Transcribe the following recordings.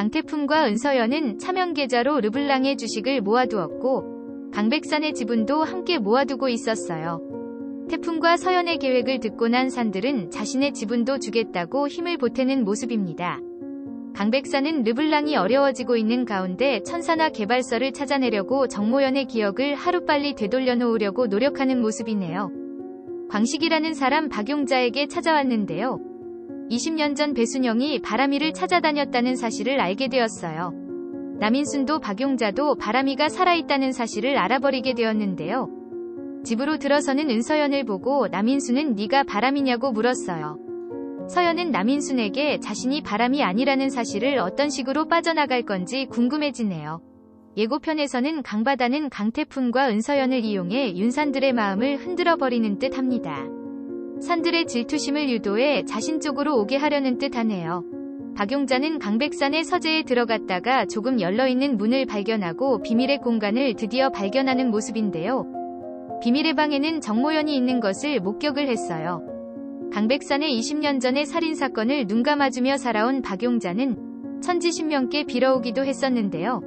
강태풍과 은서연은 차명 계좌로 르블랑의 주식을 모아두었고 강백산의 지분도 함께 모아두고 있었어요. 태풍과 서연의 계획을 듣고 난 산들은 자신의 지분도 주겠다고 힘을 보태는 모습입니다. 강백산은 르블랑이 어려워지고 있는 가운데 천사나 개발서를 찾아내려고 정모연의 기억을 하루빨리 되돌려 놓으려고 노력하는 모습이네요. 광식이라는 사람 박용자에게 찾아왔는데요. 20년 전 배순영이 바람이를 찾아다녔다는 사실을 알게 되었어요. 남인순도 박용자도 바람이가 살아있다는 사실을 알아버리게 되었는데요. 집으로 들어서는 은서연을 보고 남인순은 네가 바람이냐고 물었어요. 서연은 남인순에게 자신이 바람이 아니라는 사실을 어떤 식으로 빠져나갈 건지 궁금해지네요. 예고편에서는 강바다는 강태풍과 은서연을 이용해 윤산들의 마음을 흔들어 버리는 듯 합니다. 산들의 질투심을 유도해 자신 쪽으로 오게 하려는 듯 하네요. 박용자는 강백산의 서재에 들어갔다가 조금 열려있는 문을 발견하고 비밀의 공간을 드디어 발견하는 모습인데요. 비밀의 방에는 정모연이 있는 것을 목격을 했어요. 강백산의 20년 전의 살인사건을 눈 감아주며 살아온 박용자는 천지신명께 빌어오기도 했었는데요.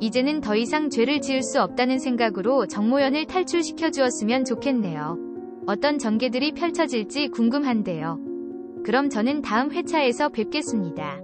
이제는 더 이상 죄를 지을 수 없다는 생각으로 정모연을 탈출시켜 주었으면 좋겠네요. 어떤 전개들이 펼쳐질지 궁금한데요. 그럼 저는 다음 회차에서 뵙겠습니다.